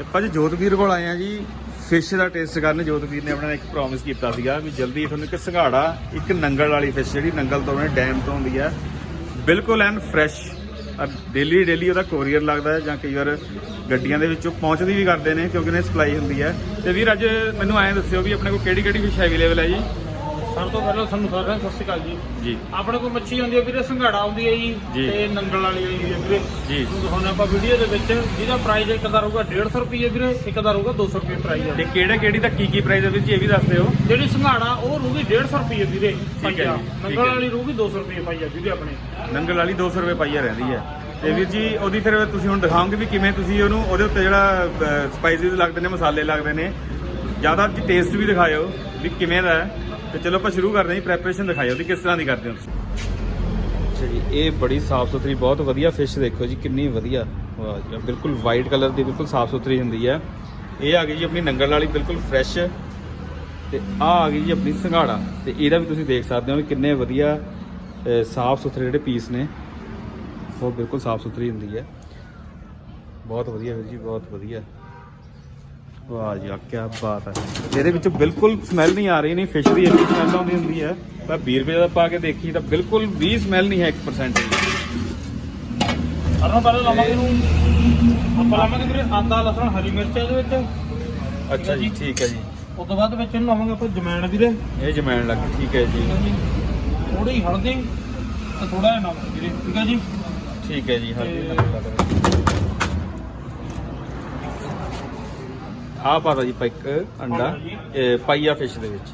ਆਪਾਂ ਜੀ ਜੋਤਵੀਰ ਕੋਲ ਆਏ ਆ ਜੀ। ਫਿਸ਼ ਦਾ ਟੇਸਟ ਕਰਨ ਜੋਤਵੀਰ ਨੇ ਆਪਣਾ ਇੱਕ ਪ੍ਰੋਮਿਸ ਕੀਤਾ ਸੀਗਾ ਵੀ ਜਲਦੀ ਤੁਹਾਨੂੰ ਇੱਕ ਸੰਘਾੜਾ ਇੱਕ ਨੰਗਲ ਵਾਲੀ ਫਿਸ਼ ਜਿਹੜੀ ਨੰਗਲ ਤੋਂ ਉਹਨੇ ਡੈਮ ਤੋਂ ਆਉਂਦੀ ਆ, ਬਿਲਕੁਲ ਐਨ ਫਰੈਸ਼ ਡੇਲੀ ਡੇਲੀ ਉਹਦਾ ਕੋਰੀਅਰ ਲੱਗਦਾ ਹੈ ਜਾਂ ਕਈ ਵਾਰ ਗੱਡੀਆਂ ਦੇ ਵਿੱਚੋਂ ਪਹੁੰਚਦੀ ਵੀ ਕਰਦੇ ਨੇ ਕਿਉਂਕਿ ਨੇ ਸਪਲਾਈ ਹੁੰਦੀ ਹੈ। ਤੇ ਵੀਰ ਅੱਜ ਮੈਨੂੰ ਐਂ ਦੱਸਿਓ ਵੀ ਆਪਣੇ ਕੋਲ ਕਿਹੜੀ ਕਿਹੜੀ ਫਿਸ਼ ਅਵੇਲੇਬਲ ਹੈ ਜੀ? ਸਭ ਤੋਂ ਪਹਿਲਾਂ ਤੁਹਾਨੂੰ ਸਾਰਿਆਂ ਨੂੰ ਸਤਿ ਸ਼੍ਰੀ ਅਕਾਲ ਜੀ। ਜੀ। ਆਪਣੇ ਕੋਲ ਮੱਛੀ ਆਉਂਦੀ ਹੈ ਵੀਰੇ ਸੰਘਾੜਾ ਆਉਂਦੀ ਹੈ ਜੀ ਜੀ। ਤੇ ਨੰਗਲ ਵਾਲੀ ਆਉਂਦੀ ਹੈ ਵੀਰੇ। ਜੀ। ਹੁਣ ਆਪਾਂ ਵੀਡੀਓ ਦੇ ਵਿੱਚ। ਜਿਹਦਾ ਪ੍ਰਾਈਸ ਇੱਕ ਦਾ ਰਹੂਗਾ 150 ਰੁਪਏ ਵੀਰੇ ਇੱਕ ਦਾ ਰਹੂਗਾ 200 ਰੁਪਏ ਪ੍ਰਾਈਸ ਤੇ ਕਿਹੜੇ ਕਿਹੜੀ ਦਾ ਕੀ ਕੀ ਪ੍ਰਾਈਸ ਹੈ ਵੀਰ ਜੀ ਇਹ ਵੀ ਦੱਸ ਦਿਓ। ਜਿਹੜੀ ਸੰਘਾੜਾ ਉਹ ਰਹੂਗੀ 150 ਰੁਪਏ ਵੀਰੇ ਹੈ ਪਾਈਆ ਜੀ, ਠੀਕ ਨੰਗਲ ਹੈ। ਵਾਲੀ ਰਹੂਗੀ 200 ਰੁਪਏ ਪਾਈਆ ਵੀਰੇ ਆਪਣੇ। ਨੰਗਲ ਵਾਲੀ 200 ਰੁਪਏ ਪਾਈਆ ਰਹਿੰਦੀ ਹੈ। ਤੇ ਵੀਰ ਜੀ ਉਹਦੀ ਫਿਰ ਤੁਸੀਂ ਹੁਣ ਦਿਖਾਓਗੇ ਵੀ ਕਿਵੇਂ ਤੁਸੀਂ ਉਹਨੂੰ ਉਹਦੇ ਉੱਤੇ ਜਿਹੜਾ ਸਪਾਈਸਿਸ ਲੱਗਦੇ ਨੇ ਮਸਾਲੇ ਲੱਗਦੇ ਨੇ। ਜ਼ਿਆਦਾ ਟੇਸਟ ਵੀ ਦਿਖਾਇਓ ਵੀ ਕਿਵੇਂ ਦਾ ਹੈ। ਤੇ ਚਲੋ ਆਪਾਂ ਸ਼ੁਰੂ ਕਰਦੇ ਹਾਂ ਜੀ ਪ੍ਰੈਪਰੇਸ਼ਨ ਦਿਖਾਇਓ ਵੀ ਕਿਸ ਤਰ੍ਹਾਂ ਦੀ ਕਰਦੇ ਹੋ ਤੁਸੀਂ? ਅੱਛਾ ਜੀ, ਇਹ ਬੜੀ ਸਾਫ਼ ਸੁਥਰੀ ਬਹੁਤ ਵਧੀਆ ਫਿਸ਼ ਦੇਖੋ ਜੀ, ਕਿੰਨੀ ਵਧੀਆ। ਵਾਹ ਜੀ ਬਿਲਕੁਲ ਵਾਈਟ ਕਲਰ ਦੀ ਬਿਲਕੁਲ ਸਾਫ਼ ਸੁਥਰੀ ਹੁੰਦੀ ਹੈ। ਇਹ ਆ ਗਈ ਜੀ ਆਪਣੀ ਨੰਗਲ ਵਾਲੀ, ਬਿਲਕੁਲ ਫਰੈਸ਼ ਤੇ ਆ ਆ ਗਈ ਜੀ ਆਪਣੀ ਸੰਘਾੜਾ। ਤੇ ਇਹਦਾ ਵੀ ਤੁਸੀਂ ਦੇਖ ਸਕਦੇ ਹੋ ਵੀ ਕਿੰਨੇ ਵਧੀਆ ਸਾਫ਼ ਸੁਥਰੇ ਜਿਹੜੇ ਪੀਸ ਨੇ। ਉਹ ਬਿਲਕੁਲ ਸਾਫ਼ ਸੁਥਰੀ ਹੁੰਦੀ ਹੈ। ਬਹੁਤ ਵਧੀਆ ਵੀਰ ਜੀ, ਬਹੁਤ ਵਧੀਆ। ਵਾਹ ਜੀ ਕੀ ਬਾਤ ਹੈ। ਇਹਦੇ ਵਿੱਚ ਬਿਲਕੁਲ ਸਮੈਲ ਨਹੀਂ ਆ ਰਹੀ ਨਹੀਂ ਫਿਸ਼ ਦੀ ਇੰਨੀ ਸਮੈਲ ਆਉਂਦੀ ਹੁੰਦੀ ਹੈ। ਪਰ 20 ਰੁਪਏ ਦਾ ਪਾ ਕੇ ਦੇਖੀ ਤਾਂ ਬਿਲਕੁਲ ਵੀ ਸਮੈਲ ਨਹੀਂ ਹੈ 1% ਵੀ ਸਾਰਿਆਂ ਨੂੰ ਪਹਿਲਾਂ ਲਾਵਾਂਗੇ ਇਹਨੂੰ। ਆਪਾਂ ਲਾਵਾਂਗੇ ਵੀਰੇ ਆਂਦਾ ਲਸਣ ਹਰੀ ਮਿਰਚ ਇਹਦੇ ਵਿੱਚ। ਅੱਛਾ ਜੀ ਠੀਕ ਹੈ ਜੀ। ਉਸ ਤੋਂ ਬਾਅਦ ਵਿੱਚ ਇਹਨੂੰ ਲਾਵਾਂਗੇ ਆਪਾਂ ਜਮੈਣ ਵੀਰੇ। ਇਹ ਜਮੈਣ ਲੱਗ ਠੀਕ ਹੈ ਜੀ। ਥੋੜੀ ਹਲਦੀ ਤੇ ਥੋੜਾ ਜਿਹਾ ਨਮਕ ਵੀਰੇ ਠੀਕ ਹੈ ਜੀ। ਠੀਕ ਹੈ ਜੀ ਹਲਦੀ ਨਮਕ ਪਾ ਆਹ ਪਾ ਦੋ ਜੀ ਇੱਕ ਅੰਡਾ ਪਾਈਆ ਫਿਸ਼ ਦੇ ਵਿੱਚ।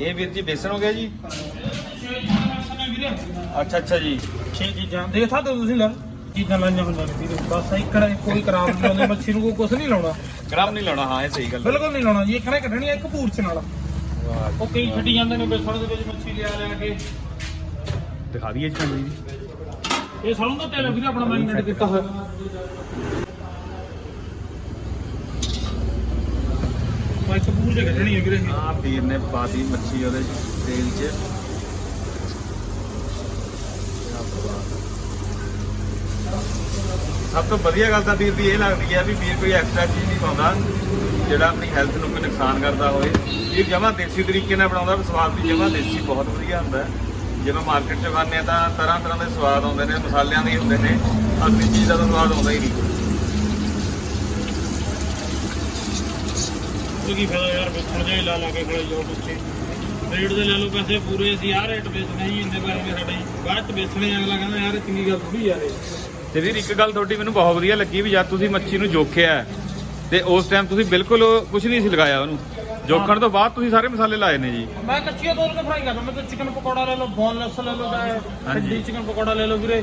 ਇਹ ਵੀਰ ਜੀ ਬੇਸਣ ਹੋ ਗਿਆ ਜੀ? ਅੱਛਾ ਅੱਛਾ ਜੀ। ਛੇ ਚੀਜ਼ਾਂ। ਸਕਦੇ ਹੋ ਤੁਸੀਂ ਲੈ। ਚੀਜ਼ਾਂ ਲਾਈਆਂ ਹੋਈਆਂ ਨੇ ਵੀਰੇ। ਬਸ ਇੱਕ ਕੜਾ ਕੋਈ ਖਰਾਬ ਨਹੀਂ ਲਾਉਂਦੇ ਮੱਛੀ ਨੂੰ ਕੋਈ ਕੁਝ ਨਹੀਂ ਲਾਉਣਾ। ਗ੍ਰਾਮ ਨਹੀਂ ਲਾਉਣਾ ਹਾਂ ਇਹ ਸਹੀ ਗੱਲ। ਬਿਲਕੁਲ ਨਹੀਂ ਲਾਉਣਾ ਜੀ। ਇੱਕ ਨੇ ਕੱਢਣੀ ਇੱਕ ਪੂਰਚ ਨਾਲ। ਉਹ ਕਈ ਛੱਡੀ ਜਾਂਦੇ ਨੇ ਬੇਸਣ ਦੇ ਵਿੱਚ ਮੱਛੀ ਲਿਆ ਲਿਆ ਕੇ। ਦਿਖਾ ਦਈਏ ਜੀ ਤੁਹਾਨੂੰ ਜੀ। ਇਹ ਸਰੋਂ ਦਾ ਤੇਲ ਹੈ ਵੀਰੇ ਆਪਣਾ ਮੈਰੀਨੇਟ ਕੀਤਾ ਹੋਇਆ। ਉਹ ਇੱਕ ਪੂਰਚ ਕੱਢਣੀ ਹੈ ਵੀਰੇ ਇਹ। ਆ ਵੀਰ ਨੇ ਪਾਤੀ ਮੱਛੀ ਉਹਦੇ ਤੇਲ 'ਚ। ਸਭ ਤੋਂ ਵਧੀਆ ਗੱਲ ਤਾਂ ਵੀਰ ਦੀ ਇਹ ਲੱਗਦੀ ਹੈ ਵੀ ਵੀਰ ਕੋਈ ਐਕਸਟਰਾ ਚੀਜ਼ ਨਹੀਂ ਪਾਉਂਦਾ ਜਿਹੜਾ ਆਪਣੀ ਹੈਲਥ ਨੂੰ ਕੋਈ ਨੁਕਸਾਨ ਕਰਦਾ ਹੋਵੇ। ਇਹ ਜਮਾ ਦੇਸੀ ਤਰੀਕੇ ਨਾਲ ਬਣਾਉਂਦਾ ਵੀ ਸਵਾਦ ਵੀ ਜਮਾ ਦੇਸੀ ਬਹੁਤ ਵਧੀਆ ਹੁੰਦਾ। ਹੈ। ਜਦੋਂ ਮਾਰਕੀਟ 'ਚ ਖਾਂਦੇ ਆ ਤਾਂ ਤਰ੍ਹਾਂ ਤਰ੍ਹਾਂ ਦੇ ਸਵਾਦ ਆਉਂਦੇ ਨੇ ਮਸਾਲਿਆਂ ਦੇ ਹੁੰਦੇ ਨੇ। ਅਸਲੀ ਚੀਜ਼ ਦਾ ਤਾਂ ਸਵਾਦ ਆਉਂਦਾ ਹੀ ਨਹੀਂ। ਕੀ ਫਾਇਦਾ ਯਾਰ ਵੇਚਣ ਦੇ ਲਾ ਲਾ ਕੇ ਖੜੇ ਜਾਓ ਪਿੱਛੇ। ਰੇਟ ਦੇ ਲੈ ਲਓ ਪੈਸੇ ਪੂਰੇ ਅਸੀਂ ਆਹ ਰੇਟ ਵੇਚਣਾ ਹੀ ਇੰਨੇ ਬਾਰੇ ਸਾਡਾ ਜੀ ਬਾਅਦ ਚ ਵੇਚਣੇ ਅਗਲਾ ਕਹਿੰਦਾ ਯਾਰ ਚੰਗੀ ਗੱਲ ਥੋੜੀ ਯਾਰ ਤੇ ਵੀਰ ਇੱਕ ਗੱਲ ਤੁਹਾਡੀ ਮੈਨੂੰ ਬਹੁਤ ਵਧੀਆ ਲੱਗੀ ਵੀ ਜਦ ਤੁਸੀਂ ਮੱਛੀ ਨੂੰ ਜੋਖਿਆ ਤੇ ਉਸ ਟਾਈਮ ਤੁਸੀਂ ਬਿਲਕੁਲ ਕੁਝ ਨਹੀਂ ਸੀ ਲਗਾਇਆ ਉਹਨੂੰ। ਜੋਖਣ ਤੋਂ ਬਾਅਦ ਤੁਸੀਂ ਸਾਰੇ ਮਸਾਲੇ ਲਾਏ ਨੇ ਜੀ। ਮੈਂ ਕੱਚੀਆਂ ਤੋਲ ਕੇ ਫਰਾਈ ਕਰਦਾ। ਮੈਂ ਤਾਂ ਚਿਕਨ ਪਕੌੜਾ ਲੈ ਲਓ ਬੋਨਲੈਸ ਲੈ ਲਓ ਚਾਹੇ। ਹੱਡੀ ਚਿਕਨ ਪਕੌੜਾ ਲੈ ਲਓ ਵੀਰੇ।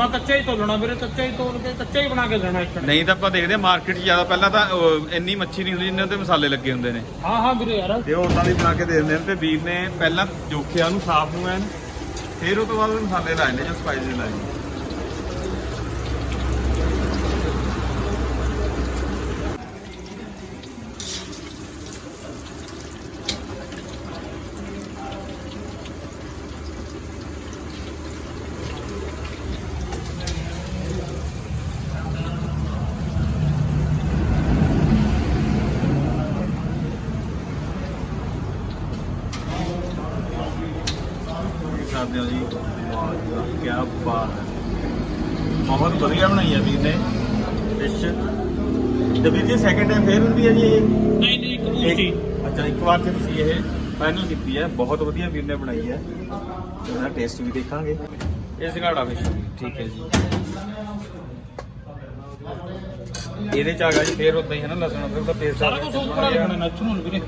ਮੈਂ ਕੱਚਾ ਹੀ ਤੋਲਣਾ ਵੀਰੇ ਕੱਚਾ ਹੀ ਤੋਲ ਕੇ ਕੱਚਾ ਹੀ ਬਣਾ ਕੇ ਦੇਣਾ ਇੱਕ। ਨੇ ਨਹੀਂ ਤਾਂ ਆਪਾਂ ਦੇਖਦੇ ਹਾਂ ਮਾਰਕੀਟ 'ਚ ਜ਼ਿਆਦਾ। ਪਹਿਲਾਂ ਤਾਂ ਉਹ, ਇੰਨੀ ਮੱਛੀ ਨਹੀਂ ਹੁੰਦੀ ਜਿੰਨੇ ਤੇ ਮਸਾਲੇ ਲੱਗੇ ਹੁੰਦੇ ਨੇ। ਹਾਂ ਹਾਂ ਵੀਰੇ ਯਾਰ। ਤੇ ਉਹ ਉਦਾਂ ਦੀ ਬਣਾ ਕੇ ਦੇ ਦਿੰਦੇ ਨੇ ਤੇ ਵੀਰ ਨੇ ਪਹਿਲਾਂ ਜੋਖਿਆ ਉਹਨੂੰ ਸਾਫ਼ ਨੂੰ ਐਨ ਫਿਰ ਉਹ ਤੋਂ ਬਾਅਦ ਮਸਾਲੇ ਲਾਏ ਨੇ ਜਾਂ ਸਪਾਈਸਿਸ ਲਾਏ ਨੇ ਦੇਖ ਸਕਦੇ ਹੋ ਜੀ ਵਾਹ ਜੀ ਵਾਹ ਕੀ ਬਾਤ ਹੈ ਬਹੁਤ ਵਧੀਆ ਬਣਾਈ ਹੈ ਵੀਰ ਨੇ ਫਿਸ਼ ਤੇ ਵੀਰ ਜੀ ਸੈਕਿੰਡ ਟਾਈਮ ਫੇਰ ਹੁੰਦੀ ਹੈ ਜੀ ਇਹ? ਨਹੀਂ ਨਹੀਂ ਕਬੂਤੀ ਇੱਕ- ਅੱਛਾ ਇੱਕ ਵਾਰ ਤੇ ਤੁਸੀਂ ਇਹ ਫਾਈਨਲ ਕੀਤੀ ਹੈ ਬਹੁਤ ਵਧੀਆ ਵੀਰ ਨੇ ਬਣਾਈ ਹੈ। ਤੇ ਉਹਦਾ ਟੇਸਟ ਵੀ ਦੇਖਾਂਗੇ। ਇਹ ਸਿੰਗਾੜਾ ਫਿਸ਼ ਠੀਕ ਹੈ ਜੀ। ਇਹਦੇ ਚ ਆ ਗਿਆ ਜੀ ਫੇਰ ਉਦਾਂ ਹੀ ਹੈ ਨਾ ਲਸਣ ਅਦਰਕ ਦਾ ਪੇਸਟ ਸਾਰਾ ਕੁਝ ਉੱਪਰ ਵਾਲੇ ਬਣੇ ਨੈਚੁਰਲ ਵੀਰੇ।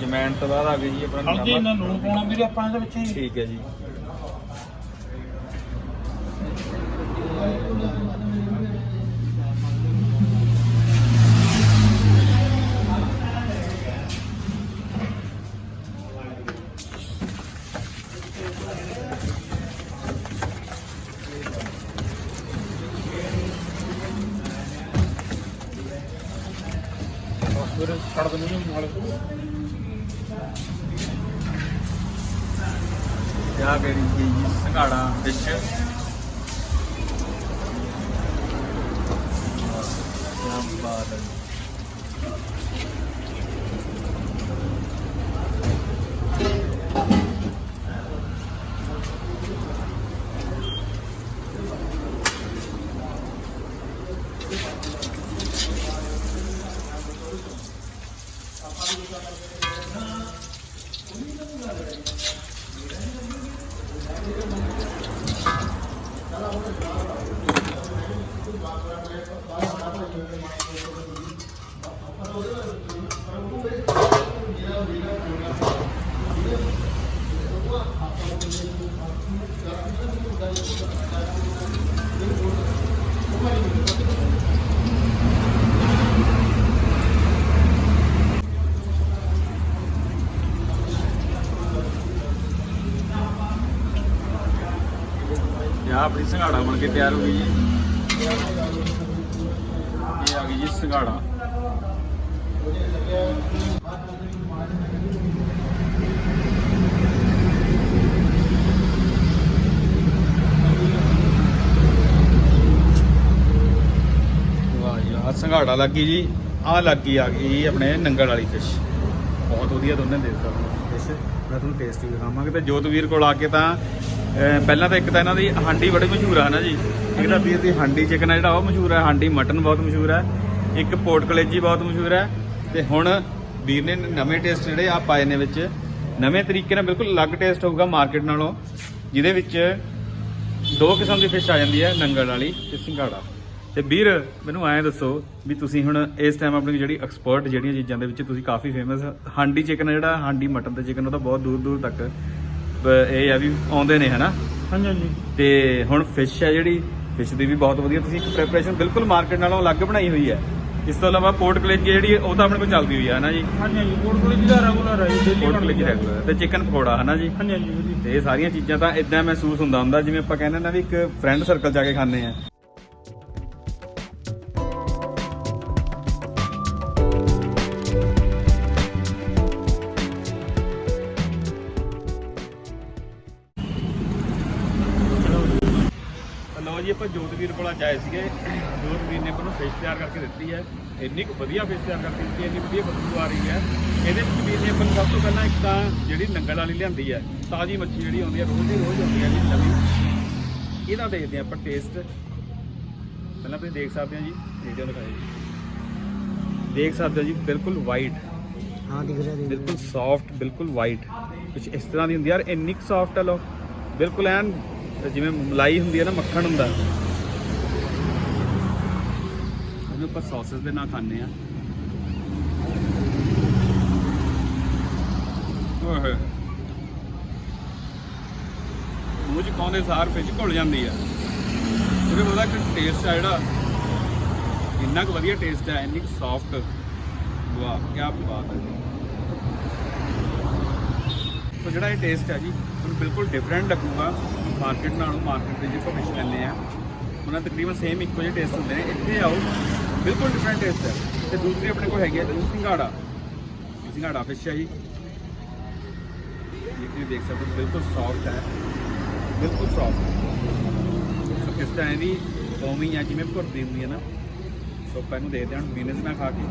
ਜਮੈਨ ਤੋਂ ਬਾਅਦ ਆ ਗਈ ਜੀ ਆਪਣਾ ਹਲਦੀ। ਨਾਲ ਲੂਣ ਪਾਉਣਾ ਵੀਰੇ ਆਪਾਂ ਇਹਦੇ ਵਿੱਚ ਠੀਕ ਹੈ ਜੀ। ਦਿੰਦੇ ਹਾਂ ਜੀ ਸੰਘਾੜਾ ਵਿੱਚ। ਕੀ ਬਾਤ ਹੈ। ਆਪਣੀ ਸੰਘਾੜਾ ਬਣ ਕੇ ਤਿਆਰ ਹੋ ਗਈ ਜੀ। ਇਹ ਆ ਗਈ ਜੀ ਸੰਘਾੜਾ। ਜੀ ਆ ਸੰਘਾੜਾ ਲੱਗੀ ਜੀ। ਆ ਲੱਗੀ ਆ ਗਈ ਜੀ ਆਪਣੇ ਨੰਗਲ ਵਾਲੀ ਫਿਸ਼ ਬਹੁਤ ਵਧੀਆ ਦੋਨੇ ਦੇ ਸਕਦੇ ਫਿਸ਼ ਮੈਂ ਤੁਹਾਨੂੰ ਟੇਸਟ ਵੀ ਦਿਖਾਵਾਂਗੇ ਤੇ ਜੋਤਵੀਰ ਕੋਲ ਆ ਕੇ ਤਾਂ ਪਹਿਲਾਂ ਤਾਂ ਇੱਕ ਤਾਂ ਇਹਨਾਂ ਦੀ ਹਾਂਡੀ ਬੜੀ ਮਸ਼ਹੂਰ ਆ ਨਾ ਜੀ। ਇੱਕ ਤਾਂ ਵੀਰ ਦੀ ਹਾਂਡੀ ਚਿਕਨ ਆ ਜਿਹੜਾ ਉਹ ਮਸ਼ਹੂਰ ਹੈ ਹਾਂਡੀ ਮਟਨ ਬਹੁਤ ਮਸ਼ਹੂਰ ਹੈ ਇੱਕ ਪੋਰਟ ਕਲੇਜੀ ਬਹੁਤ ਮਸ਼ਹੂਰ ਹੈ ਤੇ ਹੁਣ ਵੀਰ ਨੇ ਨਵੇਂ ਟੇਸਟ ਜਿਹੜੇ ਆ ਪਾਏ ਨੇ ਵਿੱਚ, ਨਵੇਂ ਤਰੀਕੇ ਨਾਲ ਬਿਲਕੁਲ ਅਲੱਗ ਟੇਸਟ ਹੋਊਗਾ ਮਾਰਕੀਟ ਨਾਲੋਂ, ਜਿਹਦੇ ਵਿੱਚ ਦੋ ਕਿਸਮ ਦੀ ਫਿਸ਼ ਆ ਜਾਂਦੀ ਹੈ ਨੰਗਲ ਵਾਲੀ ਤੇ ਸਿੰਗਾੜਾ। ਤੇ ਵੀਰ, ਮੈਨੂੰ ਐਂ ਦੱਸੋ ਵੀ ਤੁਸੀਂ ਹੁਣ ਇਸ ਟਾਈਮ ਆਪਣੀ ਜਿਹੜੀ ਐਕਸਪਰਟ ਜਿਹੜੀਆਂ ਚੀਜ਼ਾਂ ਦੇ ਵਿੱਚ ਤੁਸੀਂ ਕਾਫੀ ਫੇਮਸ ਹਾਂਡੀ ਚਿਕਨ ਜਿਹੜਾ, ਹਾਂਡੀ ਮਟਨ ਤੇ ਚਿਕਨ ਉਹ ਤਾਂ ਬਹੁਤ ਦੂਰ ਦੂਰ ਤੱਕ ਇਹ ਆ ਵੀ ਆਉਂਦੇ ਨੇ ਹਨਾ? ਹਾਂਜੀ ਹਾਂਜੀ। ਤੇ ਹੁਣ ਫਿਸ਼ ਹੈ ਜਿਹੜੀ ਫਿਸ਼ ਦੀ ਵੀ ਬਹੁਤ ਵਧੀਆ ਤੁਸੀਂ ਇੱਕ ਪ੍ਰੈਪਰੇਸ਼ਨ ਬਿਲਕੁਲ ਮਾਰਕੀਟ ਨਾਲੋਂ ਅਲੱਗ ਬਣਾਈ ਹੋਈ ਹੈ। ਇਸ ਤੋਂ ਇਲਾਵਾ ਪੋਰਟ ਕਲੇਜੀ ਜਿਹੜੀ ਉਹ ਤਾਂ ਆਪਣੇ ਕੋਲ ਚੱਲਦੀ ਹੋਈ ਹੈ ਹਨਾ ਜੀ? ਹਾਂਜੀ ਹਾਂਜੀ ਕੋਟ ਕੋਲ ਜਿਹਦਾ ਰੈਗੂਲਰ ਹੈ ਜੀ ਪੋਰਟ ਕਲੇਜੀ ਰੈਗੂਲਰ ਤੇ ਚਿਕਨ ਪਕੌੜਾ ਹਨਾ ਜੀ? ਹਾਂਜੀ ਹਾਂਜੀ ਤੇ ਇਹ ਸਾਰੀਆਂ ਚੀਜ਼ਾਂ ਤਾਂ ਇਦਾਂ ਮਹਿਸੂਸ ਹੁੰਦਾ ਹੁੰਦਾ ਜਿਵੇਂ ਆਪਾਂ ਕਹਿੰਦੇ ਨਾ ਵੀ ਇੱਕ ਫਰੈਂਡ ਸਰਕਲ ਜਾ ਕੇ ਖਾਂਦੇ ਆ। ਵੀਰ ਕੋਲ ਆਏ ਸੀਗੇ। ਜੋਤ ਵੀਰ ਨੇ ਮੈਨੂੰ ਫੇਸ ਤਿਆਰ ਕਰਕੇ ਦਿੱਤੀ ਹੈ। ਇੰਨੀ ਕੁ ਵਧੀਆ ਫੇਸ ਤਿਆਰ ਕਰਕੇ ਦਿੱਤੀ ਹੈ ਇੰਨੀ ਵਧੀਆ ਬਦਬੂ ਆ ਰਹੀ ਹੈ। ਇਹਦੇ ਵਿੱਚ ਵੀਰ ਨੇ ਆਪਾਂ ਸਭ ਤੋਂ ਪਹਿਲਾਂ ਇੱਕ ਤਾਂ ਜਿਹੜੀ ਨੰਗਲ ਵਾਲੀ ਲਿਆਂਦੀ ਹੈ ਤਾਜ਼ੀ ਮੱਛੀ ਜਿਹੜੀ ਆਉਂਦੀ ਹੈ ਰੋਜ਼ ਦੀ ਰੋਜ਼ ਆਉਂਦੀ ਹੈ ਜੀ ਨਵੀਂ। ਇਹਦਾ ਦੇਖਦੇ ਆਪਾਂ ਟੇਸਟ ਪਹਿਲਾਂ ਤੁਸੀਂ ਦੇਖ ਸਕਦੇ ਹੋ ਜੀ ਵੀਡੀਓ ਦਿਖਾਈ ਜੀ। ਦੇਖ ਸਕਦੇ ਹੋ ਜੀ ਬਿਲਕੁਲ ਵਾਈਟ ਹਾਂ ਦਿਖ ਰਿਹਾ ਬਿਲਕੁਲ ਸੌਫਟ ਬਿਲਕੁਲ ਵਾਈਟ ਕੁਝ ਇਸ ਤਰ੍ਹਾਂ ਦੀ ਹੁੰਦੀ ਯਾਰ ਇੰਨੀ ਸੌਫਟ ਹੈ ਲੋ ਬਿਲਕੁਲ ਐਨ ਜਿਵੇਂ ਮਲਾਈ ਹੁੰਦੀ ਹੈ ਨਾ ਮੱਖਣ ਹੁੰਦਾ। ਉਹਨੂੰ ਆਪਾਂ ਸੌਸਸ ਦੇ ਨਾਲ ਖਾਂਦੇ ਆ ਓਏ ਮੂੰਹ ਚ ਪਾਉਂਦੇ ਸਾਰ ਵਿੱਚ ਘੁਲ ਜਾਂਦੀ ਆ। ਉਹਦੇ ਉਹਦਾ ਇੱਕ ਟੇਸਟ ਆ ਜਿਹੜਾ। ਇੰਨਾ ਕੁ ਵਧੀਆ ਟੇਸਟ ਹੈ ਇੰਨੀ ਸੌਫਟ ਵਾਹ ਕੀ ਬਾਤ ਹੈ ਜੀ। ਸੋ ਜਿਹੜਾ ਇਹ ਟੇਸਟ ਹੈ ਜੀ ਤੁਹਾਨੂੰ ਬਿਲਕੁਲ ਡਿਫਰੈਂਟ ਲੱਗੂਗਾ। ਮਾਰਕੀਟ ਨਾਲੋਂ ਮਾਰਕੀਟ ਦੇ ਜਿਹੜੇ ਫਿਸ਼ ਲੈਂਦੇ ਆ। ਉਹਨਾਂ ਤਕਰੀਬਨ ਸੇਮ ਇੱਕੋ ਜਿਹੇ ਟੇਸਟ ਹੁੰਦੇ ਨੇ। ਇੱਥੇ ਆਓ ਬਿਲਕੁਲ ਡਿਫਰੈਂਟ ਟੇਸਟ ਹੈ। ਤੇ ਦੂਸਰੀ ਆਪਣੇ ਕੋਲ ਹੈਗੀ ਹੈ ਜੀ ਸਿੰਗਾੜਾ। ਸਿੰਘਾੜਾ ਫਿਸ਼ ਹੈ ਜੀ। ਇਹ ਤੁਸੀਂ ਦੇਖ ਸਕਦੇ ਹੋ, ਬਿਲਕੁਲ ਸੌਫਟ ਹੈ। ਬਿਲਕੁਲ ਸੌਫਟ ਸੋ ਕਿਸ ਤਰ੍ਹਾਂ ਇਹਦੀ ਉਵੇਂ ਹੀ ਆ ਜਿਵੇਂ ਭੁਰਦੀ ਹੁੰਦੀ ਹੈ ਨਾ, ਸੋ ਆਪਾਂ ਇਹਨੂੰ ਦੇਖਦੇ ਹਾਂ ਬਿਜ਼ਨਸ ਨਾਲ ਖਾ ਕੇ।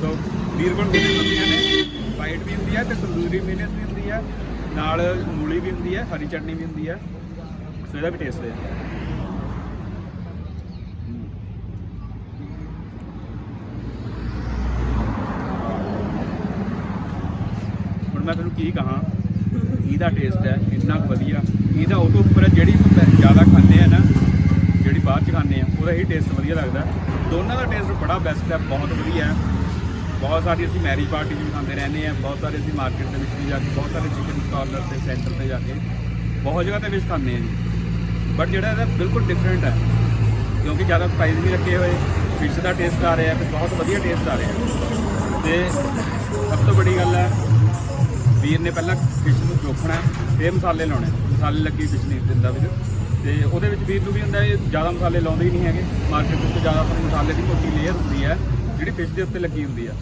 ਸੋ ਵੀਰ ਕੋਲ ਹੁੰਦੀਆਂ ਨੇ ਵਾਈਟ ਵੀ ਹੁੰਦੀ ਹੈ ਤੇ ਤੰਦੂਰੀ ਮੀਨਸ ਵੀ ਹੁੰਦੀ ਹੈ, ਨਾਲ ਮੂਲੀ ਵੀ ਹੁੰਦੀ ਹੈ, ਹਰੀ ਚਟਨੀ ਵੀ ਹੁੰਦੀ ਹੈ। ਸੋ ਇਹਦਾ ਵੀ ਟੇਸਟ ਹੈ। ਮੈਂ ਤੁਹਾਨੂੰ ਕੀ ਕਹਾਂ, ਇਹਦਾ ਟੇਸਟ ਹੈ, ਇੰਨਾ ਵਧੀਆ। ਇਹਦਾ ਉਹ ਤੋਂ ਉੱਪਰ ਹੈ ਜਿਹੜੀ ਜ਼ਿਆਦਾ ਖਾਂਦੇ ਆ ਨਾ, ਜਿਹੜੀ ਬਾਹਰ ਚ ਖਾਂਦੇ ਆ, ਉਹਦਾ ਹੀ ਟੇਸਟ ਵਧੀਆ ਲੱਗਦਾ। ਦੋਨਾਂ ਦਾ ਟੇਸਟ ਬੜਾ ਬੈਸਟ ਹੈ, ਬਹੁਤ ਵਧੀਆ ਹੈ। ਬਹੁਤ ਸਾਰੀ ਅਸੀਂ ਮੈਰਿਜ ਪਾਰਟੀ 'ਚ ਵੀ ਖਾਂਦੇ ਰਹਿੰਦੇ ਆ, ਬਹੁਤ ਸਾਰੇ ਅਸੀਂ ਮਾਰਕੀਟ ਦੇ ਵਿੱਚ ਵੀ ਜਾ ਕੇ, ਬਹੁਤ ਸਾਰੇ ਚਿਕਨ ਸਟਾਲਰ ਤੇ ਸੈਂਟਰ ਤੇ ਜਾ ਕੇ, ਬਹੁਤ ਜਗ੍ਹਾ ਤੇ ਵੀ ਖਾਂਦੇ ਆ ਜੀ। ਬਟ ਜਿਹੜਾ ਇਹਦਾ ਬਿਲਕੁਲ ਡਿਫਰੈਂਟ ਹੈ, ਕਿਉਂਕਿ ਜ਼ਿਆਦਾ ਸਪਾਈਸ ਵੀ ਰੱਖੇ ਹੋਏ ਫਿਸ਼ ਦਾ ਟੇਸਟ ਆ ਰਿਹਾ ਹੈ ਬਹੁਤ ਵਧੀਆ ਟੇਸਟ ਆ ਰਿਹਾ। ਹੈ ਤੇ ਸਭ ਤੋਂ ਵੱਡੀ ਗੱਲ ਹੈ ਵੀਰ ਨੇ ਪਹਿਲਾਂ ਫਿਸ਼ ਨੂੰ ਚੋਖਣਾ, ਫਿਰ ਮਸਾਲੇ ਲਾਉਣੇ। ਮਸਾਲੇ ਲੱਗੀ ਫਿਸ਼ ਨਹੀਂ ਦਿੰਦਾ ਵੀਰ ਤੇ ਉਹਦੇ ਵਿੱਚ ਵੀਰ ਨੂੰ ਵੀ ਹੁੰਦਾ ਇਹ ਜ਼ਿਆਦਾ ਮਸਾਲੇ ਲਾਉਂਦੇ ਹੀ ਨਹੀਂ ਹੈਗੇ। ਮਾਰਕੀਟ ਵਿੱਚ ਜ਼ਿਆਦਾਤਰ ਮਸਾਲੇ ਦੀ ਮੋਟੀ ਲੇਅਰ ਹੁੰਦੀ ਹੈ, ਜਿਹੜੀ ਫਿਸ਼ ਦੇ ਉੱਤੇ ਲੱਗੀ ਹੁੰਦੀ ਆ।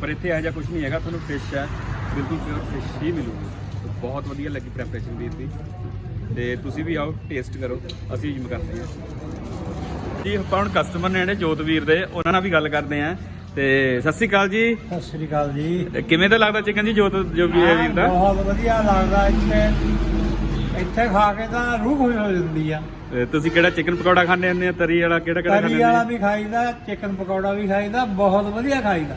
ਪਰ ਇੱਥੇ ਇਹੋ ਜਿਹਾ ਕੁਝ ਨਹੀਂ ਹੈਗਾ, ਤੁਹਾਨੂੰ ਫਿਸ਼ ਹੈ, ਬਿਲਕੁਲ ਪਿਓਰ ਫਿਸ਼ ਹੀ ਮਿਲੂਗੀ। ਬਹੁਤ ਵਧੀਆ ਲੱਗੀ ਪ੍ਰੈਪਰੇਸ਼ਨ ਵੀਰ ਦੀ। ਤੇ ਤੁਸੀਂ ਵੀ ਆਓ ਟੇਸਟ ਕਰੋ। ਅਸੀਂ ਜਿਮ ਕਰਦੇ ਹਾਂ। ਜੀ, ਆਪਾਂ ਹੁਣ ਕਸਟਮਰ ਨੇ ਜਿਹੜੇ ਜੋਤਵੀਰ ਦੇ, ਉਹਨਾਂ ਨਾਲ ਵੀ ਗੱਲ ਕਰਦੇ ਆ ਤੇ ਸਤਿ ਸ਼੍ਰੀ ਅਕਾਲ ਜੀ। ਸਤਿ ਸ੍ਰੀ ਅਕਾਲ ਜੀ। ਤੇ ਕਿਵੇਂ ਦਾ ਲੱਗਦਾ ਚਿਕਨ ਜੀ ਜੋਤ ਜੋ ਵੀ ਹੈ ਵੀਰ ਦਾ? ਬਹੁਤ ਵਧੀਆ ਲੱਗਦਾ ਇੱਥੇ। ਇੱਥੇ ਖਾ ਕੇ ਤਾਂ ਰੂਹ ਖੁਸ਼ ਹੋ ਜਾਂਦੀ ਆ। ਤੇ ਤੁਸੀਂ ਕਿਹੜਾ ਚਿਕਨ ਪਕੌੜਾ ਖਾਂਦੇ ਹੁੰਦੇ ਆ? ਤਰੀ ਵਾਲਾ ਕਿਹੜਾ ਕਿਹੜਾ ਤਰੀ ਖਾਂਦੇ ਵਾਲਾ ਵੀ ਖਾਈਦਾ ਚਿਕਨ ਪਕੌੜਾ ਵੀ ਖਾਈਦਾ ਬਹੁਤ ਵਧੀਆ ਖਾਈਦਾ?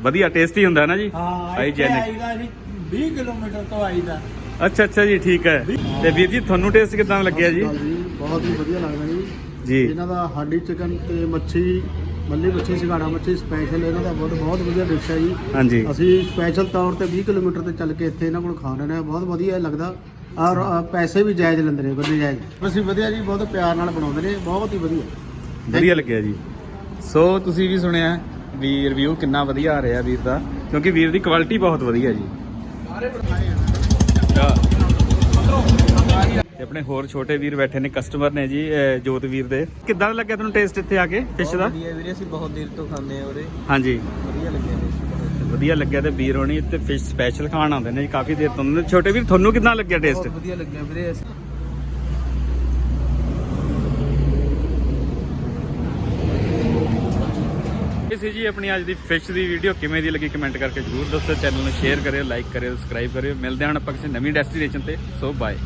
ਵਧੀਆ ਟੇਸਟੀ ਹੁੰਦਾ ਨਾ ਜੀ? ਹਾਂ ਹਾਈਜੈਨਿਕ ਆਈਦਾ ਸੀ 20 ਕਿਲੋਮੀਟਰ ਤੋਂ ਆਈਦਾ। ਅੱਛਾ ਅੱਛਾ ਜੀ ਠੀਕ ਹੈ। ਤੇ ਵੀਰ ਜੀ ਤੁਹਾਨੂੰ ਟੇਸਟ ਕਿਦਾਂ ਲੱਗਿਆ ਜੀ? ਜੀ ਬਹੁਤ ਹੀ ਵਧੀਆ ਲੱਗਦਾ ਜੀ। ਜੀ। ਇਹਨਾਂ ਦਾ ਹਾਡੀ ਚਿਕਨ ਤੇ ਮੱਛੀ ਮੱਲੀ ਮੱਛੀ ਸਿਗਾੜਾ ਮੱਛੀ ਸਪੈਸ਼ਲ ਇਹਨਾਂ ਦਾ ਬਹੁਤ ਬਹੁਤ ਵਧੀਆ ਡਿਸ਼ ਹੈ ਜੀ। ਹਾਂਜੀ। ਅਸੀਂ ਸਪੈਸ਼ਲ ਤੌਰ ਤੇ 20 ਕਿਲੋਮੀਟਰ ਤੇ ਚੱਲ ਕੇ ਇੱਥੇ ਇਹਨਾਂ ਕੋਲ ਖਾ ਰਹੇ ਨੇ ਬਹੁਤ ਵਧੀਆ ਲੱਗਦਾ। ਔਰ ਅ, ਪੈਸੇ ਵੀ ਜਾਇਜ਼ ਲੈਂਦੇ ਨੇ ਬੰਦੇ ਜਾਇਜ਼। ਅਸੀਂ ਵਧੀਆ ਜੀ ਬਹੁਤ ਪਿਆਰ ਨਾਲ ਬਣਾਉਂਦੇ ਨੇ। ਬਹੁਤ ਹੀ ਵਧੀਆ। ਵਧੀਆ ਲੱਗਿਆ ਜੀ। ਸੋ ਤੁਸੀਂ ਵੀ ਸੁਣਿਆ ਵੀ ਰਿਵਿਊ ਕਿੰਨਾ ਵਧੀਆ ਆ ਰਿਹਾ ਵੀਰ ਦਾ ਕਿਉਂਕਿ ਵੀਰ ਦੀ ਕੁਆਲਿਟੀ ਬਹੁਤ ਵਧੀਆ ਜੀ ਤੇ ਆਪਣੇ ਹੋਰ ਛੋਟੇ ਵੀਰ ਬੈਠੇ ਨੇ ਕਸਟਮਰ ਨੇ ਜੀ ਜੋਤ ਵੀਰ ਦੇ। ਕਿੱਦਾਂ ਦਾ ਲੱਗਿਆ ਤੁਹਾਨੂੰ ਟੇਸਟ ਇੱਥੇ ਆ ਕੇ ਫਿਸ਼ ਦਾ? ਵਧੀਆ ਵੀਰੇ ਅਸੀਂ ਬਹੁਤ ਦੇਰ ਤੋਂ ਖਾਂਦੇ ਆ ਉਰੇ। ਹਾਂਜੀ। ਵਧੀਆ ਲੱਗਿਆ ਵਧੀਆ ਲੱਗਿਆ ਤੇ ਵੀਰ ਹੋਣੀ ਇੱਥੇ ਫਿਸ਼ ਸਪੈਸ਼ਲ ਖਾਣ ਆਉਂਦੇ ਨੇ ਜੀ ਕਾਫੀ ਦੇਰ ਤੋਂ। ਤੇ ਛੋਟੇ ਵੀਰ ਤੁਹਾਨੂੰ ਕਿੱਦਾਂ ਲੱਗਿਆ ਟੇਸਟ ਬਹੁਤ ਵਧੀਆ ਲੱਗਿਆ ਵੀਰੇ ਇਹ ਸੀ ਜੀ ਆਪਣੀ ਅੱਜ ਦੀ ਫਿਸ਼ ਦੀ ਵੀਡੀਓ ਕਿਵੇਂ ਦੀ ਲੱਗੀ ਕਮੈਂਟ ਕਰਕੇ ਜਰੂਰ ਦੱਸੋ। ਚੈਨਲ ਨੂੰ ਸ਼ੇਅਰ ਕਰਿਓ ਲਾਈਕ ਕਰਿਓ ਸਬਸਕ੍ਰਾਈਬ ਕਰਿਓ। ਮਿਲਦੇ ਹਾਂ ਆਪਾਂ ਕਿਸੇ ਨਵੀਂ ਡੈਸਟੀਨੇਸ਼ਨ ਤੇ। So bye